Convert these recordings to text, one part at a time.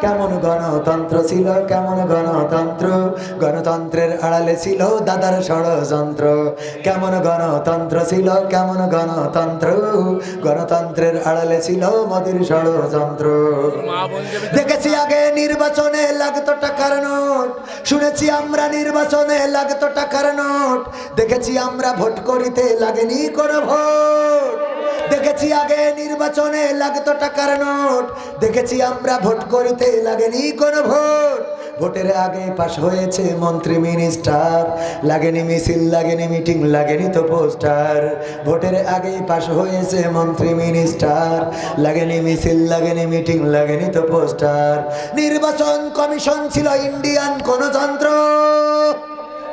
কেমন গণতন্ত্র ছিল, কেমন গণতন্ত্র? গণতন্ত্রের আড়ালে ছিল দাদার ষড়যন্ত্র। কেমন গণতন্ত্র ছিল, কেমন গণতন্ত্র? গণতন্ত্রের আড়ালে ছিল মোদির ষড়যন্ত্র। দেখেছি আগে নির্বাচনে লাগতো টাকার নোট। শুনেছি আমরা নির্বাচনে লাগতো টাকার নোট। দেখেছি আমরা ভোট করিতে লাগেনি কোনো ভোট। দেখেছি আগে নির্বাচনে লাগতো টাকার নোট। দেখেছি আমরা ভোট করিতে লাগেনি কোনো ভোট। ভোটের আগে পাশ হয়েছে মন্ত্রী, মিনিস্টার। লাগেনি মিছিল, লাগেনি মিটিং, লাগেনি তো পোস্টার। ভোটের আগে পাশ হয়েছে মন্ত্রী, মিনিস্টার। লাগেনি মিছিল, লাগেনি মিটিং, লাগেনি তো পোস্টার। নির্বাচন কমিশন ছিল ইন্ডিয়ান কোন যন্ত্র।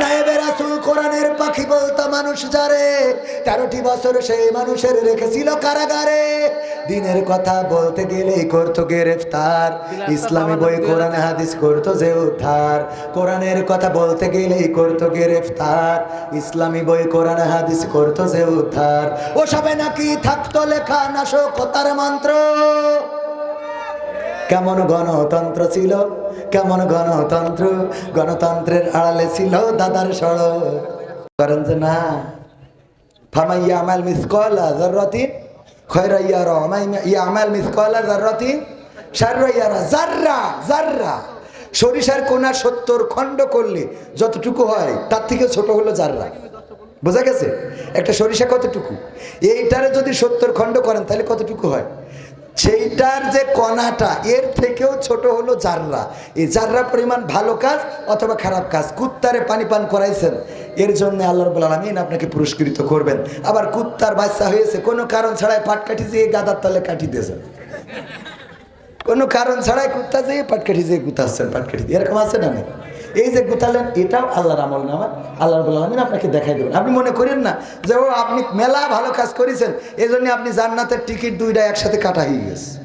নায়েবে রাসুল কোরআনের পাখি বলতো মানুষ যারে তেরোটি বছর সেই মানুষের রেখেছিল কারাগারে। দিনের কথা বলতে গেলেই করতো গ্রেফতার। ইসলামী বই কোরআন হাদিস করতো যে উদ্ধার। কোরআনের কথা বলতে গেলেই করতো গ্রেফতার। ইসলামী বই কোরআন হাদিস করতো যে উদ্ধার। ও সবে নাকি থাকতো লেখা নাশকতার মন্ত্র। কেমন গণতন্ত্র ছিল? কেমন গণতন্ত্র? গণতন্ত্রের আড়ালে ছিল দাদার সড়ক। করেন যে না। ফামাইয়া আমাল মিসকলা জররতিন খয়রা ইয়ারা ইয়া আমাল মিসকলা জররতিন শাররা ইয়ারা জাররা জাররা সরিষার কোনা সত্তর খণ্ড করলে যতটুকু হয়, তার থেকে ছোট হলো জাররা বোঝা গেছে? একটা সরিষা কতটুকু? এইটারে যদি সত্তর খণ্ড করেন, তাহলে কতটুকু হয়? সেইটার যে কণাটা, এর থেকেও ছোট হলো জাররা। এই জাররা পরিমাণ ভালো কাজ অথবা খারাপ কাজ? কুত্তারে পানি পান করাইছেন। এর জন্য আল্লাহ রব্বুল আলমিন আপনাকে পুরস্কৃত করবেন। আবার কুত্তার বাচ্চা হয়েছে, কোনো কারণ ছাড়াই পাট কাঠি যেয়ে গাদার তলে কাটি দিয়েছেন। কোনো কারণ ছাড়াই কুত্তা যেয়ে পাটকাঠি যেয়ে গুতাচ্ছেন পাটকাঠি দিয়ে। এরকম আছে না নেই? এই যে গুতালেন, এটাও আল্লাহর আমল নামা। আল্লাহ রবুল আলমিন আপনাকে দেখাই দেবেন। আপনি মনে করেন না যে, ও, আপনি মেলা ভালো কাজ করেছেন এই জন্য আপনি জান্নাতের টিকিট দুইটা একসাথে কাটা হয়ে গেছে।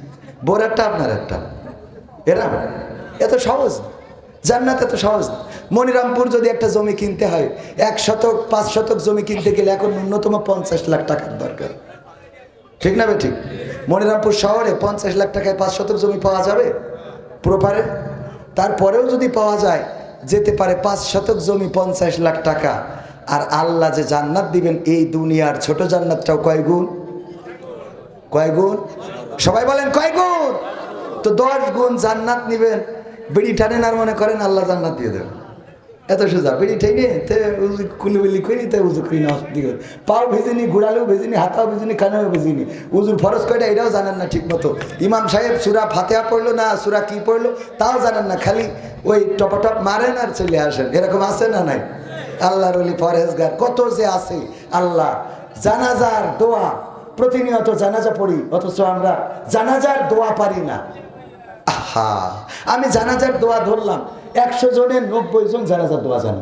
বোর একটা, আপনার একটা। এরা এত সহজ। জান্নাত এত সহজ। না মনিরামপুর যদি একটা জমি কিনতে হয়, এক শতক, পাঁচ শতক জমি কিনতে গেলে এখন ন্যূনতম পঞ্চাশ লাখ টাকার দরকার। ঠিক না ঠিক? মনিরামপুর শহরে পঞ্চাশ লাখ টাকায় পাঁচ শতক জমি পাওয়া যাবে? প্রপারে তারপরেও যদি পাওয়া যায় যেতে পারে পাঁচ শতক জমি, পঞ্চাশ লাখ টাকা। আর আল্লাহ যে জান্নাত দিবেন, এই দুনিয়ার ছোট জান্নাতটাও কয় গুণ? কয় গুণ? সবাই বলেন, কয় গুণ? তো দশ গুণ জান্নাত নিবেন। বিড়ি টানেন আর মনে করেন আল্লাহ জান্নাত দিয়ে দেবেন। এত সোজা বিড়ি ঠেনে তে উজু কুলিবিলি করি তে উজু করি না দিকে পাও ভেজিনি ঘুরালেও ভেজিনি, হাতাও ভেজিনি, কানেও ভেজিনি। উজুর ফরজ কয়টা এটাও জানেন না ঠিক মতো ইমাম সাহেব সুরা ফাতেহা পড়ল না, সুরা কি পড়ল, তাও জানেন না, খালি ওই টপাটপ মারেন আর চলে আসেন। এরকম আছে না নাই? আল্লাহর অলি ফরেজগার কত যে আছে আল্লাহ। জানাজার দোয়া, প্রতিনিয়ত জানাজা পড়ি, অথচ আমরা জানাজার দোয়া পারি না। আহা, আমি জানাজার দোয়া ধরলাম। একশো জনের নব্বই জন জানাজার দোয়া জানে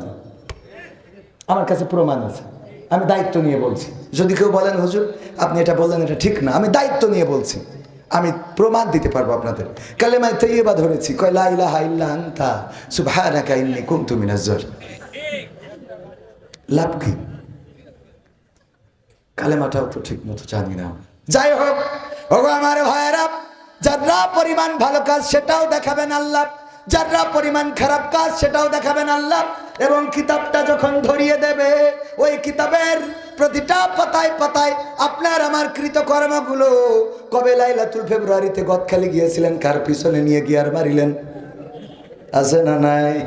আমার কাছে প্রমাণ আছে। আমি দায়িত্ব নিয়ে বলছি। যদি কেউ বলেন, হুজুর, আপনি এটা বললেন, এটা ঠিক না। আমি দায়িত্ব নিয়ে বলছি। আমি প্রমাণ দিতে পারব আপনাদের। কালেমায় তৈবা ধরেছি। কয়লা ইলাহা ইল্লা আনতা, সুবহানাকা ইন্নী কুনতু মিনাজ জালিমিন লাভ কি? কালেমাটাও তো ঠিক মতো জানি না। যাই হোক, ওগো আমার যারা পরিমাণ ভালো কাজ সেটাও দেখাবেন আল্লাহ। যারা পরিমাণ খারাপ কাজ সেটাও দেখাবেন আল্লাহ। এবং কিতাবটা যখন ধরিয়ে দেবে, ওই কিতাবের প্রতিটা পাতায় পাতায় আপনার আমার কৃতকর্মগুলো। কবে লাইলাতুল ফেব্রুয়ারিতে গদখালি গিয়েছিলেন, কার পিছনে নিয়ে গিয়ার মারিলেন? আছে না নাই?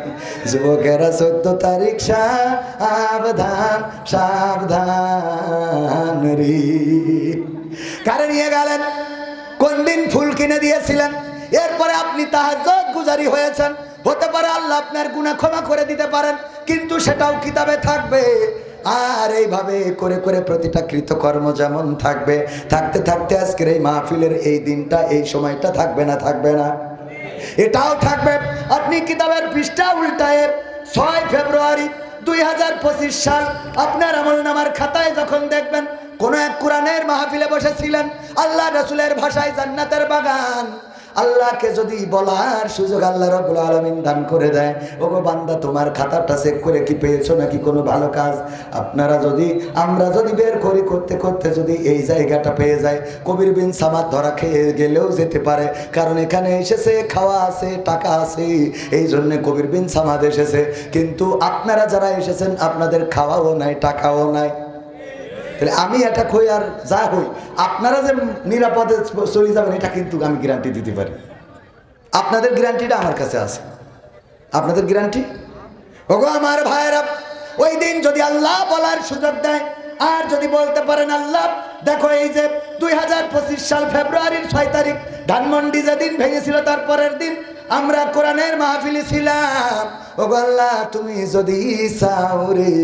যুবকেরা চোদ্দ তারিখ সাবধান সাবধান কারে নিয়ে গেলেন? দিন ফুল কিনে দিয়েছিলেন। এরপরে আপনি তাহাজ্জুদ গুজারি হয়েছেন। হতে পারে আল্লাহ আপনার গুনাহ ক্ষমা করে দিতে পারেন, কিন্তু সেটাও কিতাবে থাকবে। আর এইভাবে করে করে প্রতিটা কৃতকর্ম যেমন থাকবে, থাকতে থাকতে আজকের এই মাহফিলের এই দিনটা, এই সময়টা থাকবে না থাকবে না। এটাও থাকবে। আপনি কিতাবের পৃষ্ঠা উল্টায় ছয় ফেব্রুয়ারি দুই হাজার পঁচিশ সাল আপনার আমল নামার খাতায় যখন দেখবেন কোন এক কোরআনের মাহফিলে বসেছিলেন, আল্লাহ রসুলের ভাষায় জান্নাতের বাগান। আল্লাহকে যদি বলার সুযোগ আল্লাহ রব্বুল আলমিন দান করে দেয়, ওগো বান্দা, তোমার খাতাটা চেক করে কি পেয়েছ নাকি কোনো ভালো কাজ? আপনারা যদি, আমরা যদি বের করি, করতে করতে যদি এই জায়গাটা পেয়ে যায় কবির বিন সামাদ ধরা খেয়ে গেলেও যেতে পারে, কারণ এখানে এসেছে, খাওয়া আছে, টাকা আছে এই জন্য কবির বিন সামাদ এসেছে। কিন্তু আপনারা যারা এসেছেন, আপনাদের খাওয়াও নাই, টাকাও নাই। তাহলে আমি এটা কই আর যা হই, আপনারা যে নিরাপদে চলে যাবেন, এটা কিন্তু আমি গ্যারান্টি দিতে পারি। আপনাদের গ্যারান্টিটা আমার কাছে আছে। আপনাদের গ্যারান্টি ওগো আমার ভাইয়েরা, ওই দিন যদি আল্লাহ বলার সুযোগ দেয়, আর যদি বলতে পারেন আল্লাহ, দেখো এই যে দুই হাজার পঁচিশ সাল ফেব্রুয়ারির ছয় তারিখ, ধানমন্ডি যেদিন ভেঙেছিল তার পরের দিন আমরা কোরআনের মাহফিলে ছিলাম। ও আল্লাহ, তুমি যদি চাও রে,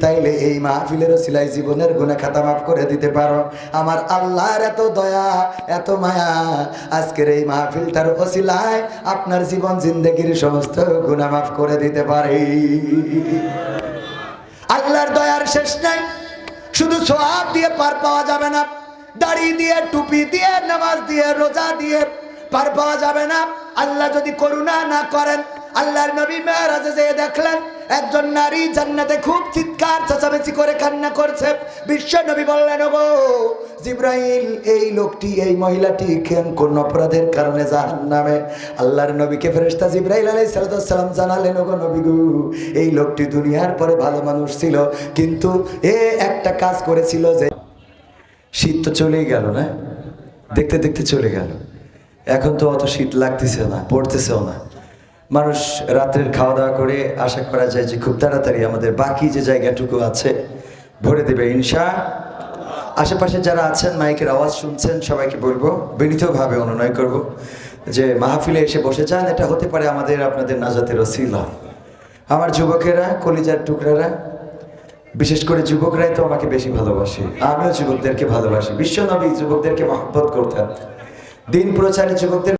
তাইলে এই মাহফিলের সিলাই জীবনের গুণে খাতা মাফ করে দিতে পারো। আমার আল্লাহর এত দয়া, এত মায়া, আজকের এই মাহফিলটার ওসিলায় আপনার জীবন, জিন্দগির সমস্ত গুণা মাফ করে দিতে পারে। আল্লাহর দয়ার শেষ নাই। শুধু সোয়াব দিয়ে পার পাওয়া যাবে না। দাড়ি দিয়ে, টুপি দিয়ে, নামাজ দিয়ে, রোজা দিয়ে পার পাওয়া যাবে না। আল্লাহ যদি করুণা না করেন, আল্লাহর নবী মেয়ারাজে যেয়ে দেখলেন, একজন নারী জান্নাতে খুব চিৎকার, চেঁচামেচি করে কান্না করছে। বিশ্ব নবী বললেন গো জিব্রাইল, এই লোকটি, এই মহিলাটি কেন কোন অপরাধের কারণে জাহান নামে আল্লাহর নবীকে ফেরেশতা জিব্রাইল আলাইহিস সালাম জানালেন, ওগো নবী গো, এই লোকটি দুনিয়ার পরে ভালো মানুষ ছিল, কিন্তু এ একটা কাজ করেছিল যে, শীত তো চলেই গেল না? দেখতে দেখতে চলে গেল। এখন তো অত শীত লাগতেছে না, পড়তেছেও না। মানুষ রাত্রের খাওয়া দাওয়া করে আশা করা যায় যে খুব তাড়াতাড়ি আমাদের বাকি যে জায়গাটুকু আছে, ভরে দেবে ইনশা। আশেপাশে যারা আছেন, মাইকের আওয়াজ শুনছেন, সবাইকে বলব, বিনীতভাবে অনুনয় করব, যে মাহফিলে এসে বসে যান, এটা হতে পারে আমাদের, আপনাদের নাজাতের ওসিলা। আমার যুবকেরা, কলিজার টুকরারা, বিশেষ করে যুবকরাই তো আমাকে বেশি ভালোবাসে। আমিও যুবকদেরকে ভালোবাসি। বিশ্বনবী যুবকদেরকে মহব্বত করতেন। দিন প্রচারে যুবকদের